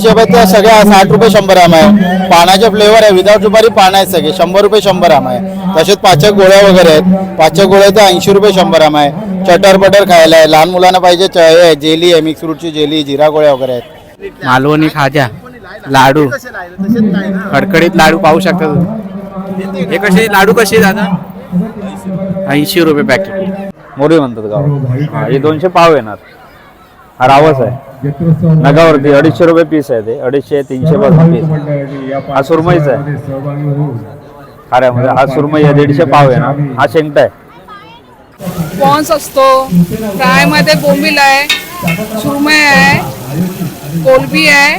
बडीशेपाच्या सगळ्या साठ रुपये शंभर आम आहे. पानाचे फ्लेवर आहे. विदाउट सुपारी पान आहेत सगळे. शंभर रुपये शंभर आम आहे. तसेच पाचक गोळ्या वगैरे आहेत. पाचक गोळ्या तर ऐंशी रुपये शंभर आम आहे. चटर बटर खायला आहे. लहान मुलांना पाहिजे च- हे आहे, जेली आहे. मिक्स फ्रूटची जेली जिरा गोळ्या वगैरे आहेत. मालवणी खाजा लाडू. कडकडीत लाडू पाहू शकता तुम्ही. हे कसे लाडू कसे दादा? ऐंशी रुपये पॅकेट मोरी म्हणतात गाव हा, हे दोनशे पाव येणार. हा रावस आहे. नगावरती अडीचशे रुपये पीस आहे ते. अडीचशे तीनशे पासून पीस हा सुरमईच आहे. खाऱ्यामध्ये. हा सुरमई आहे दीडशे पाव येणार हा शेंगटा आहे. पॉन्स असतो. फ्रायमध्ये बोंबील आहे. सुरमई आहे. कोलबी आहे.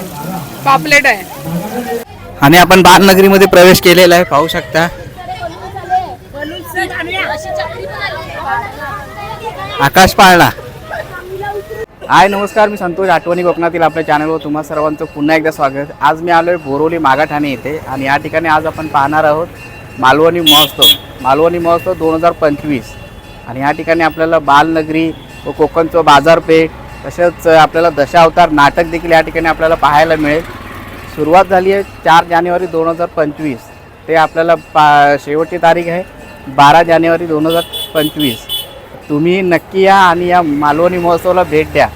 पापलेट आहे. आणि आपण बालनगरीमध्ये प्रवेश केलेला आहे. पाहू शकता. आकाश पाळला हाय नमस्कार मी संतोष आठवणी कोकणातील आपल्या चॅनलवर तुम्हा सर्वांचं पुन्हा एकदा स्वागत. आज मी आलो आहे बोरोली मागाठाणे येथे आणि या ठिकाणी आज आपण पाहणार आहोत मालवणी महोत्सव. मालवणी महोत्सव दोन हजार पंचवीस. आणि या ठिकाणी आपल्याला बालनगरी व कोकणचं बाजारपेठ तसेच आपल्याला दशावतार नाटक देखील या ठिकाणी आपल्याला पाहायला मिळेल. सुरुवात झाली आहे चार जानेवारी दोन हजार पंचवीस. ते आपल्याला पा शेवटची तारीख आहे बारा जानेवारी दोन हजार पंचवीस. तुम्ही नक्की या आणि या मालवणी महोत्सवाला भेट द्या.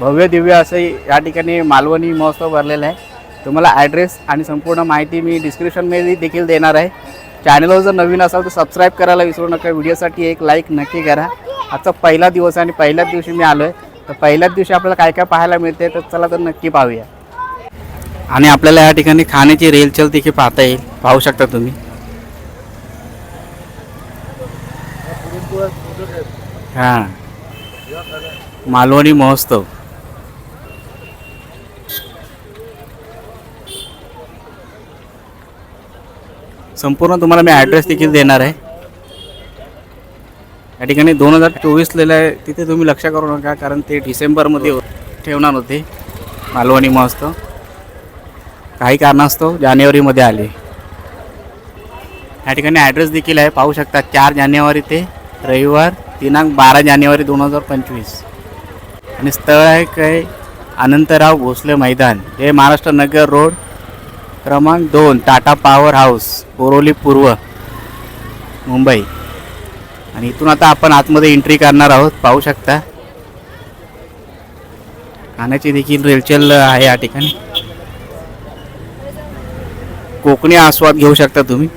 भव्य दिव्य असं या ठिकाणी मालवणी महोत्सव भरलेला आहे. तुम्हाला ॲड्रेस आणि संपूर्ण माहिती मी डिस्क्रिप्शनमध्ये देखील देणार आहे. चॅनलवर जर नवीन असाल तर सबस्क्राईब करायला विसरू नका. व्हिडिओसाठी एक लाईक नक्की करा. आजचा पहिला दिवस आहे आणि पहिल्याच दिवशी मी आलो आहे तर पहिल्याच दिवशी आपल्याला काय काय पाहायला मिळते तर चला तर नक्की पाहूया. आणि आपल्याला या ठिकाणी खाण्याची रेलचल देखील पाहता येईल. पाहू शकता तुम्ही. हां. मालवणी महोत्सव. संपूर्ण तुम्हाला मी ॲड्रेस देखील देणार आहे. या ठिकाणी दोन हजार चोवीस आहे तिथे तुम्ही लक्ष करू नका कारण ते डिसेंबरमध्ये ठेवणार होते. मालवणी महोत्सव. काही कारणास्तव जानेवारीमध्ये आले. या ठिकाणी ॲड्रेस देखील आहे पाहू शकता चार जानेवारी ते रविवार दिनांक बारा जानेवारी दोन हजार पंचवीस. आणि स्थळ आहे काय? अनंतराव भोसले मैदान. हे महाराष्ट्र नगर रोड क्रमांक दोन टाटा पॉवर हाऊस बोरोली पूर्व मुंबई. आणि इथून आता आपण आतमध्ये एंट्री करणार आहोत पाहू शकता. खाण्याची देखील रेलचल आहे या ठिकाणी. कोकणी आस्वाद घेऊ शकता तुम्ही.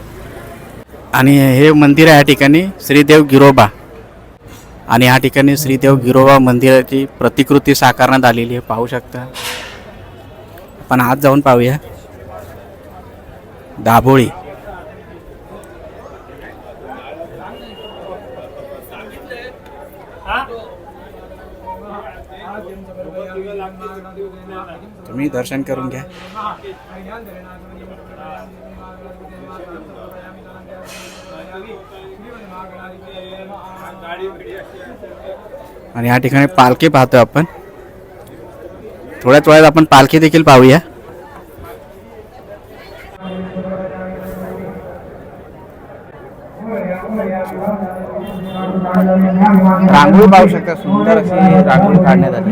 आणि हे मंदिर आहे या ठिकाणी श्रीदेव गिरोबा. आणि या ठिकाणी श्रीदेव गिरोबा मंदिराची प्रतिकृती साकारण्यात आलेली आहे पाहू शकता. आपण आत जाऊन पाहूया. दाभोळी. तुम्ही दर्शन करून घ्या. आणि या ठिकाणी पालखी पाहतो आपण. थोड्याच वेळात आपण पालखी देखील पाहूया. रांगोळी पाहू शकता सुंदर अशी रांगोळी काढण्यात आली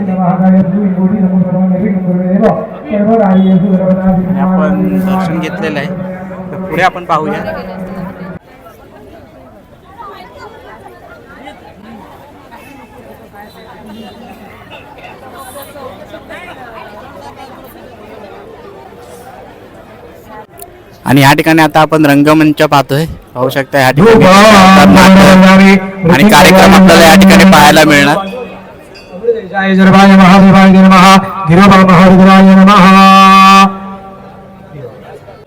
आपण दर्शन घेतलेलं आहे. तर पुढे आपण पाहूया. आणि या ठिकाणी आता आपण रंगमंच पाहतोय पाहू शकता या ठिकाणी आणि कार्यक्रम आपल्याला या ठिकाणी पाहायला मिळणार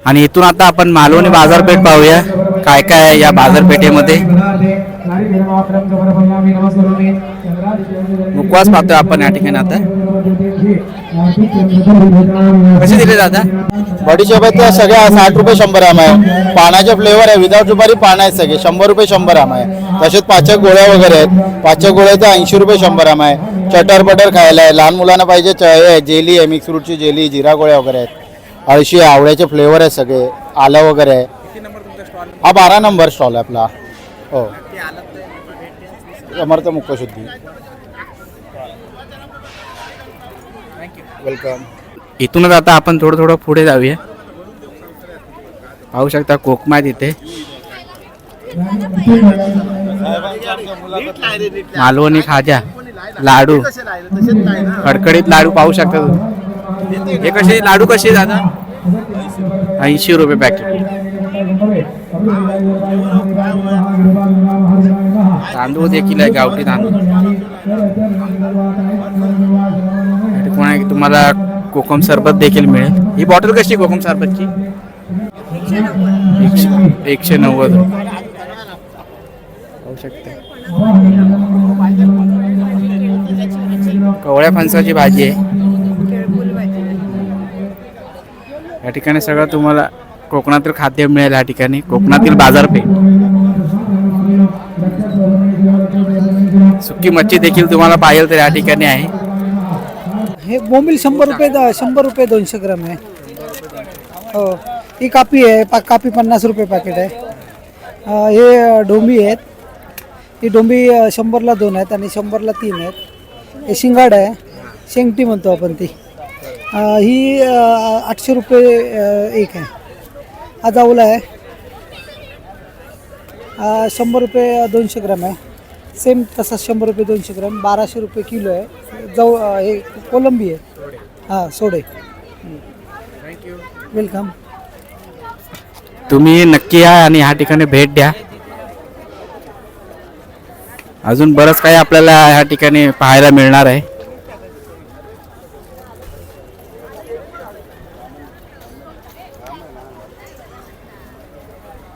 आणि इथून आता आपण मालवणी बाजारपेठ पाहूया काय काय आहे या बाजारपेठेमध्ये मुखवास पाहतोय आपण या ठिकाणी आता कसे दिले दादा? बडीशेप सगळ्या साठ रुपये शंभर आम आहे. पानाचे फ्लेवर आहे. विदाउट सुपारी पान आहेत सगळे. शंभर रुपये शंभर आम आहे. तसेच पाचक गोळ्या वगैरे आहेत. पाचक गोळ्या तर ऐंशी रुपये शंभर आम आहे. चटर बटर खायला आहे. लहान मुलांना पाहिजे च- हे आहे, जेली आहे मिक्स फ्रूटची जेली जिरा गोळ्या वगैरे आहेत. अळशी आहे. आवळ्याचे फ्लेवर आहेत सगळे. आलं वगैरे आहे. हा बारा नंबर स्टॉल आहे आपला. हो. समर्थ मुखशुद्धी वेलकम इथूनच आता आपण थोडं थोडं पुढे जाऊया. पाहू शकता कोकमा तिथे मालवणी खाजा लाडू. कडकडीत लाडू पाहू शकता तुम्ही. हे कसे लाडू कसे दादा? ऐंशी रुपये पॅकेट तांदूळ देखील आहे गावठी तांदूळ. कोणा तुम्हाला कोकम सरबत देखील मिळेल. ही बॉटल कशी आहे कोकम सरबतची? एकशे एकशे नव्वद. होऊ शकते. कवळ्या फणसाची भाजी आहे. या ठिकाणी सगळं तुम्हाला कोकणातील खाद्य मिळेल या ठिकाणी. कोकणातील बाजारपेठ. सुकी मच्छी देखील तुम्हाला पाहिजे तर या ठिकाणी आहे. हे बोंबील शंभर रुपये द- शंभर रुपये दोनशे ग्राम आहे. हो ही कापी आहे पा कापी पन्नास रुपये पॅकेट आहे. अं, हे अं, डोंबी आहेत. ही डोंबी अं, शंभरला दोन आहेत आणि शंभरला तीन आहेत. हे शिंगाड आहे. शेंगटी म्हणतो आपण ती. अं, ही अं, आठशे रुपये अं, एक आहे. हा जाऊला आहे. अं, शंभर रुपये दोनशे ग्राम आहे. सेम तसा शंभर रुपये दोनशे ग्राम बाराशे रुपये किलो आहे. जाऊ अं, हे कोलंबी आहे. हां सोडे. वेलकम तुम्ही नक्की या आणि ह्या ठिकाणी भेट द्या. अजून बरंच काही आपल्याला ह्या ठिकाणी पाहायला मिळणार आहे.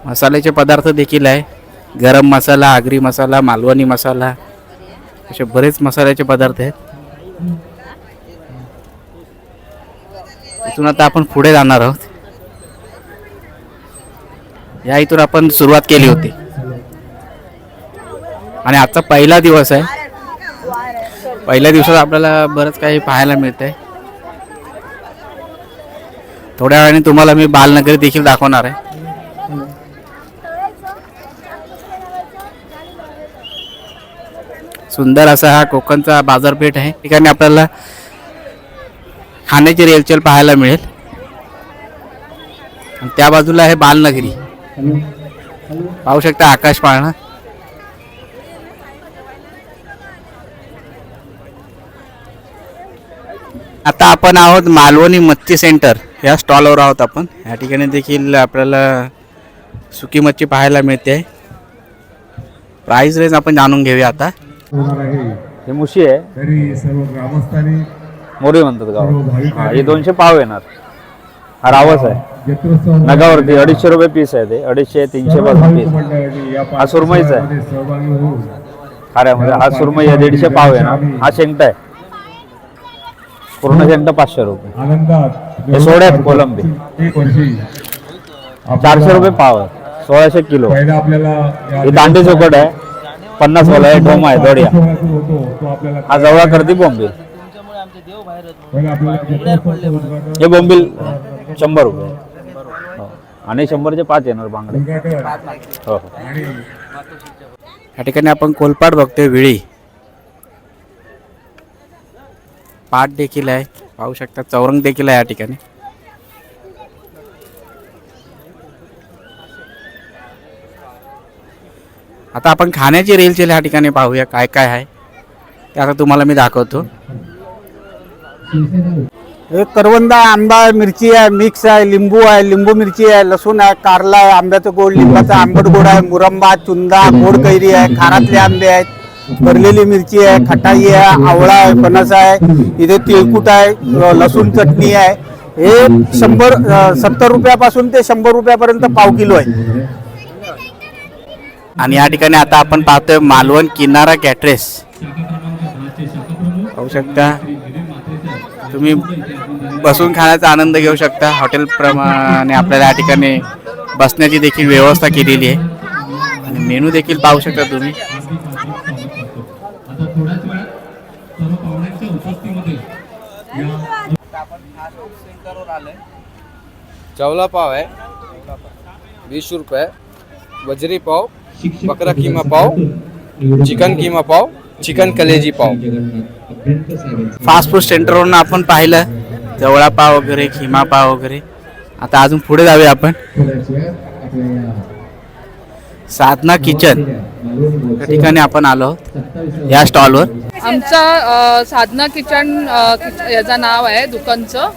मसाल्याचे पदार्थ देखील आहे. गरम मसाला आगरी मसाला मालवणी मसाला असे बरेच मसाल्याचे पदार्थ आहेत. इथून आता आपण पुढे जाणार आहोत. या इथून आपण सुरुवात केली होती. आणि आजचा पहिला दिवस आहे. पहिल्या दिवसात आपल्याला बरंच काही पाहायला मिळतंय. आहे थोड्या वेळाने तुम्हाला मी बालनगरी देखील दाखवणार आहे. सुंदर असा हा कोकणचा बाजारपेठ आहे. ठिकाणी आपल्याला खाण्याची रेलचेल पाहायला मिळेल. आणि त्या बाजूला आहे बालनगरी. पाहू शकता आकाश पाळणा. आता आपण आहोत मालवणी मच्छी सेंटर. या स्टॉलवर आहोत आपण. या ठिकाणी देखील आपल्याला सुकी मच्छी पाहायला मिळते. प्राईस रेंज आपण जाणून घेऊया आता. होणार आहे. हे मुशी आहे. तरी सर्व ग्रामस्थांनी मोरी म्हणतात गाव हा, हे दोनशे पाव येणार. हा रावस आहे. नगावरती अडीचशे रुपये पीस आहे ते. अडीचशे तीनशे पासून पीस हा सुरमईचा आहे. खाऱ्यामध्ये हा सुरमई आहे दीडशे पाव येणार. हा शेंगटा आहे. पूर्ण शेंगटा पाचशे रुपये. हे सोडे आहेत कोलंबी. चारशे रुपये पाव आहे. सोळाशे किलो. ही दांडी चौकट आहे. पन्नास वाला आहे डोम आहे दोडिया. हा जवळ करते बोंबील. हे बोंबील शंभर रुपये हो. आणि शंभरचे पाच येणार बांगडे. हो हो. या ठिकाणी आपण कोलपाट बघतोय विळी. पाट देखील आहे. पाहू शकता चौरंग देखील आहे या ठिकाणी. आता आपण खाण्याची रेलचेल ह्या ठिकाणी पाहूया काय काय आहे. ते आता तुम्हाला मी दाखवतो. हे करवंदा आंबा मिरची आहे मिक्स आहे लिंबू आहे लिंबू मिरची आहे लसूण आहे कारला आहे आंब्याचं गोड लिंबाचा आंबट गोड आहे मुरंबा चुंदा गोड कैरी आहे खारातले आंबे आहेत भरलेली मिरची आहे खटाई आहे आवळा आहे फणस आहे इथे तिळकुट आहे लसूण चटणी आहे. हे शंभर सत्तर रुपयापासून ते शंभर रुपयापर्यंत पाव किलो आहे. आणि या ठिकाणी आता आपण पाहतोय मालवण किनारा कॅट्रेस पाहू शकता. तुम्ही बसून खाण्याचा आनंद घेऊ शकता. हॉटेल प्रमाणे आपल्याला या ठिकाणी बसण्याची देखील व्यवस्था केलेली आहे. आणि मेनू देखील पाहू शकता तुम्ही. चवला पाव आहे. वीस रुपये. वजरी पाव. बकरा किमा पाव चिकन किमा पाव चिकन कलेजी पाव. फास्ट फूड सेंटरवरून आपण पाहिलं. जवळा पाव वगैरे खिमा पाव वगैरे. आता अजून पुढे जाऊया आपण. साधना किचन. या ठिकाणी आपण आलो आहोत. या स्टॉलवर. आमचा साधना किचन याचं नाव आहे दुकानचं.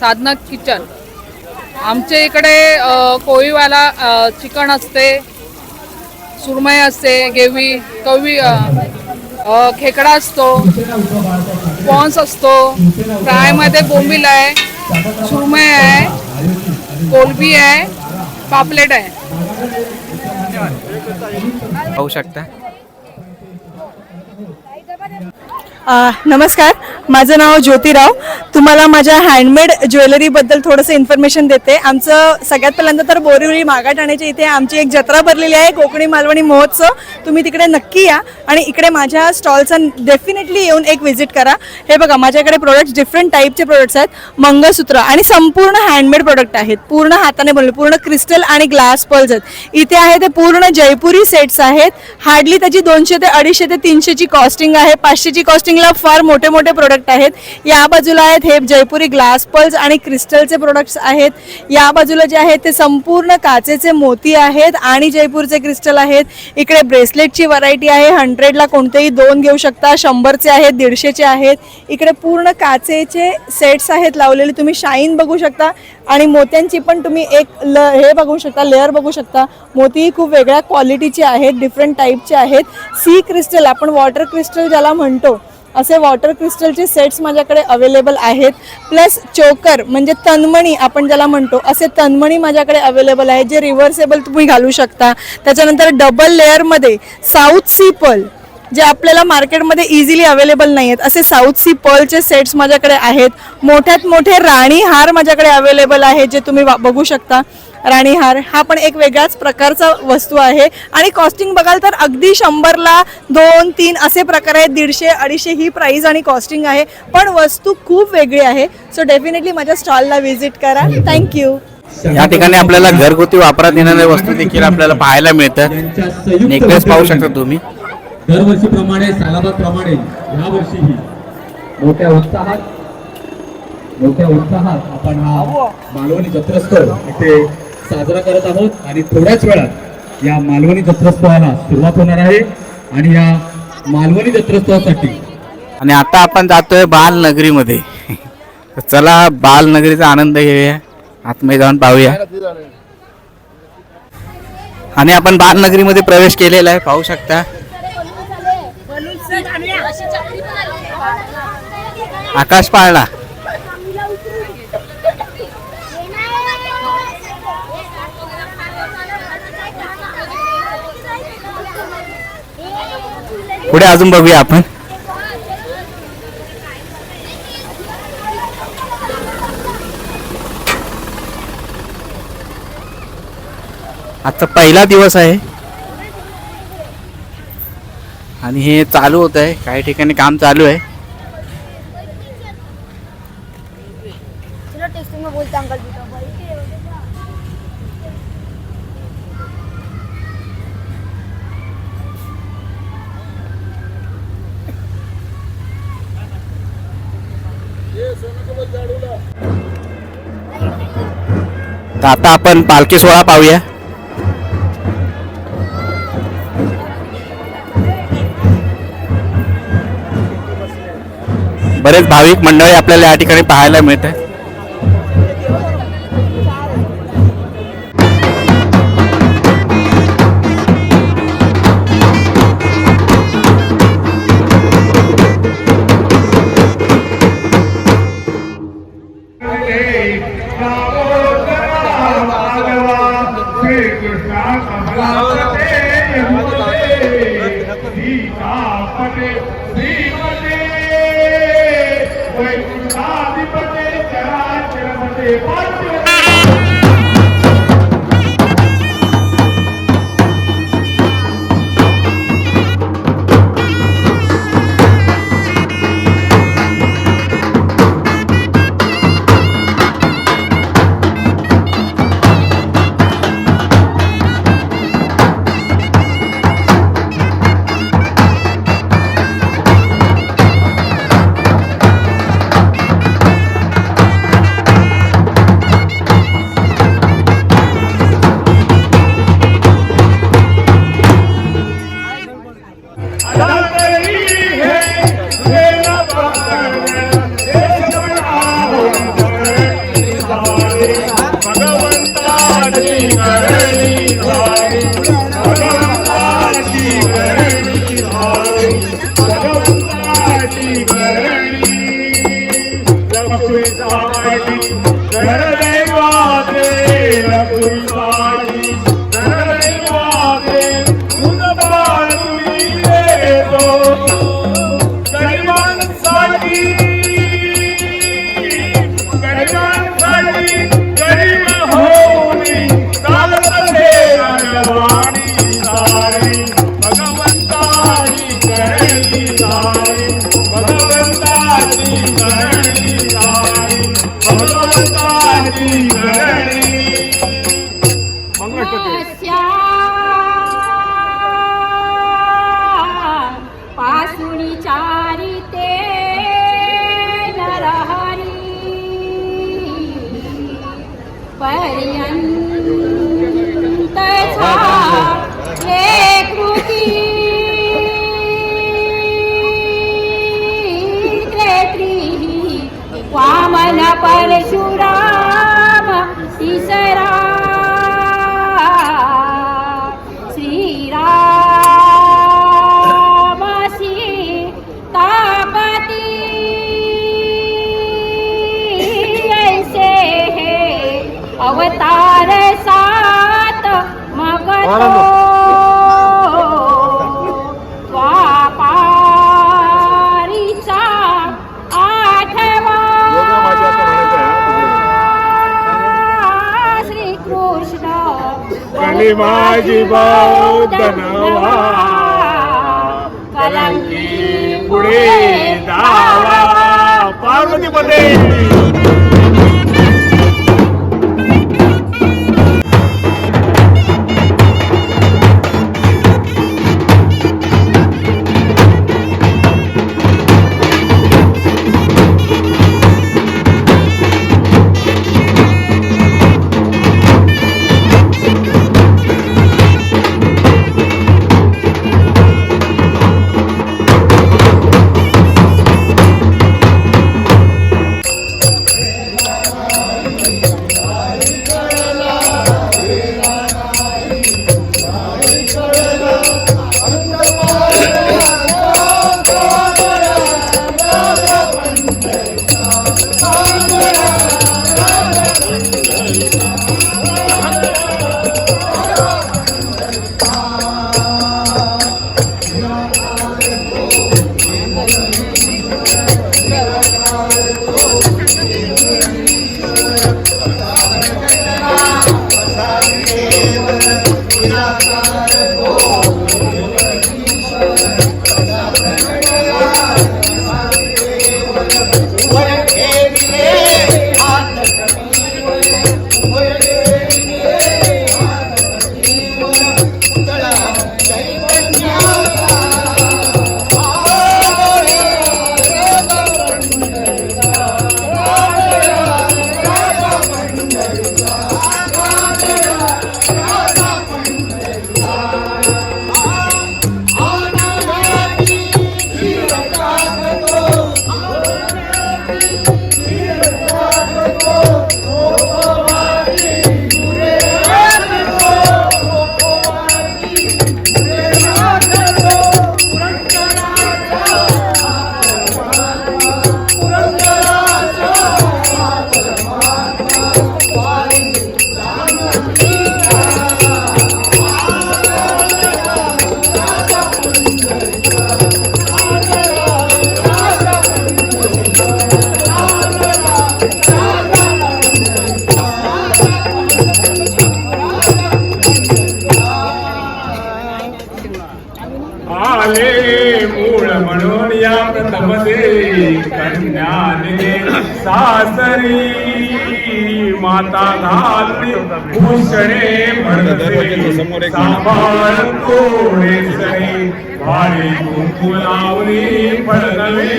साधना किचन. आमच्या इकडे कोळीवाला चिकन असते. सुरमई असते गेवी कवी खेकडा असतो पॉन्स असतो फ्रायमध्ये बोंबील आहे सुरमई आहे कोलबी आहे पापलेट आहे. पाहू शकता. नमस्कार. माझं नाव ज्योतिराव. तुम्हाला माझ्या हँडमेड ज्वेलरीबद्दल थोडंसं इन्फॉर्मेशन देते. आमचं सगळ्यात पहिल्यांदा तर बोरिवली मागा ठाण्याच्या इथे आमची एक जत्रा भरलेली आहे कोकणी मालवणी महोत्सव. तुम्ही तिकडे नक्की या आणि इकडे माझ्या स्टॉलचा डेफिनेटली येऊन एक व्हिजिट करा. हे बघा माझ्याकडे प्रोडक्ट्स डिफरंट टाईपचे प्रोडक्ट्स आहेत. मंगळसूत्र आणि संपूर्ण हँडमेड प्रोडक्ट आहेत. पूर्ण हाताने बनवले पूर्ण क्रिस्टल आणि ग्लास पर्ल्स आहेत. इथे आहे ते पूर्ण जयपुरी सेट्स आहेत. हार्डली त्याची दोनशे ते अडीचशे ते तीनशेची कॉस्टिंग आहे पाचशेची कॉस्टिंग कॉस्टिंगला फार मोठे मोठे प्रोडक्ट आहेत. या बाजूला आहेत हे जयपुरी ग्लास पल्स आणि क्रिस्टलचे प्रोडक्ट्स आहेत. या बाजूला जे आहेत ते संपूर्ण काचेचे मोती आहेत आणि जयपूरचे क्रिस्टल आहेत. इकडे ब्रेसलेटची व्हरायटी आहे. हंड्रेडला कोणतेही दोन घेऊ शकता. शंभरचे आहेत दीडशेचे आहेत. इकडे पूर्ण काचेचे सेट्स आहेत लावलेले. तुम्ही शाईन बघू शकता. आणि मोत्यांची पण तुम्ही एक ल हे बघू शकता लेअर बघू शकता. मोतीही खूप वेगळ्या क्वालिटीचे आहेत डिफरंट टाईपचे आहेत. सी क्रिस्टल आपण वॉटर क्रिस्टल ज्याला म्हणतो असे वॉटर क्रिस्टलचे सेट्स माझ्याकडे अवेलेबल आहेत. प्लस चोकर म्हणजे तन्मणी आपण ज्याला म्हणतो असे तन्मणी माझ्याकडे अवेलेबल आहे जे रिव्हर्सेबल तुम्ही घालू शकता. त्याच्यानंतर डबल लेअरमध्ये साऊथ सी पल जे आपल्याला मार्केटमध्ये इझिली अवेलेबल नाही आहेत असे साऊथ सी पर्लचे सेट्स माझ्याकडे आहेत. मोठ्यात मोठे राणी हार माझ्याकडे अवेलेबल आहे जे तुम्ही वा- बघू शकता. राणी हार हा पण एक वेगळ्याच प्रकारचा वस्तू आहे. आणि कॉस्टिंग बघाल तर अगदी शंभरला दोन तीन असे प्रकार आहेत. दीडशे अडीचशे ही प्राईस आणि कॉस्टिंग आहे. पण वस्तू खूप वेगळी आहे. सो डेफिनेटली माझ्या स्टॉलला व्हिजिट करा. थँक्यू या ठिकाणी आपल्याला घरगुती वापरात येणाऱ्या वस्तू देखील आपल्याला पाहायला मिळतात. नेकलेस पाहू शकता तुम्ही. दरवर्षीप्रमाणे सालाबादप्रमाणे ह्या वर्षीही मोठ्या उत्साहात मोठ्या उत्साहात आपण हा मालवणी जत्रोत्सव इथे साजरा करत आहोत आणि थोड्याच वेळात या मालवणी जत्रोत्सवाला सुरुवात होणार आहे आणि या मालवणी जत्रोत्सवासाठी आणि आता आपण जातोय बालनगरीमध्ये. चला बालनगरीचा आनंद घेऊया. आतमध्ये जाऊन पाहूया. आणि आपण बालनगरीमध्ये प्रवेश केलेला आहे पाहू शकता. आकाश पाळणा पुढे अजून बघूया आपण. आजचा पहिला दिवस आहे. आणि हे चालू होत आहे. काही ठिकाणी काम चालू आहे. आता आपण पालखी सोहळा पाहूया. बरेच भाविक मंडळी आपल्याला या ठिकाणी पाहायला मिळत आहे पासुणी चारिते नरहरी पर्यंत हे कृती. त्रेत्री वामन अवतार सात मगतो. द्वापारीचा आठवा. श्रीकृष्ण. कलिमाजी बौद्धनवा. कलंकी पुढे जावा पार्वतीपते आले Thank you. या प्रथमते कन्या दिले सासरी माता घालते भूषणे म्हणते सांभाळ कोणे सरी भारी कुंकू लावली फळनवे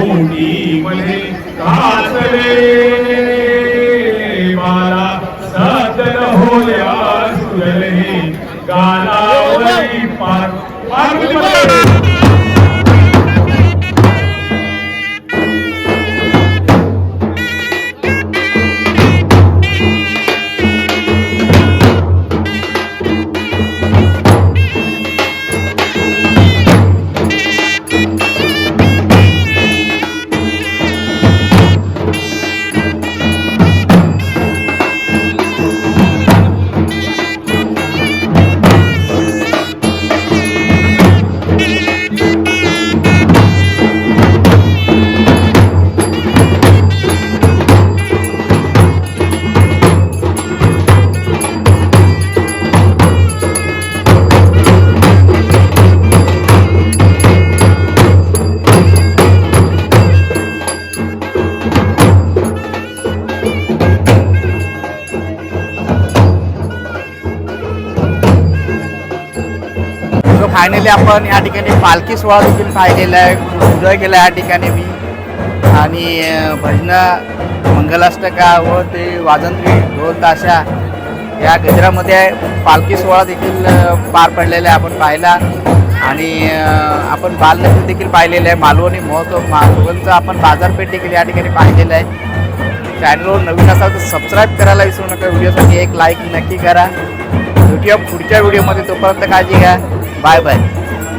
ओटी मध्ये घातले बाला सदन होल्या सुरले। गालावरी पार पार्वती पहिले आपण. या ठिकाणी पालखी सोहळा देखील पाहिलेला आहे. एन्जॉय केला या ठिकाणी मी. आणि भजनं मंगलाष्टका व ते वाजंत्री ढोल ताशा या गजरामध्ये पालखी सोहळा देखील पार पडलेला आहे आपण पाहिला आणि आपण बालनगरी देखील पाहिलेलं आहे. मालवणी महोत्सव मालवणचं आपण बाजारपेठ देखील या ठिकाणी पाहिलेलं आहे. चॅनलवर नवीन असाल तर सबस्क्राईब करायला विसरू नका. व्हिडिओसाठी एक लाईक नक्की करा. भेटूया पुढच्या व्हिडिओमध्ये तोपर्यंत काळजी घ्या. Bye bye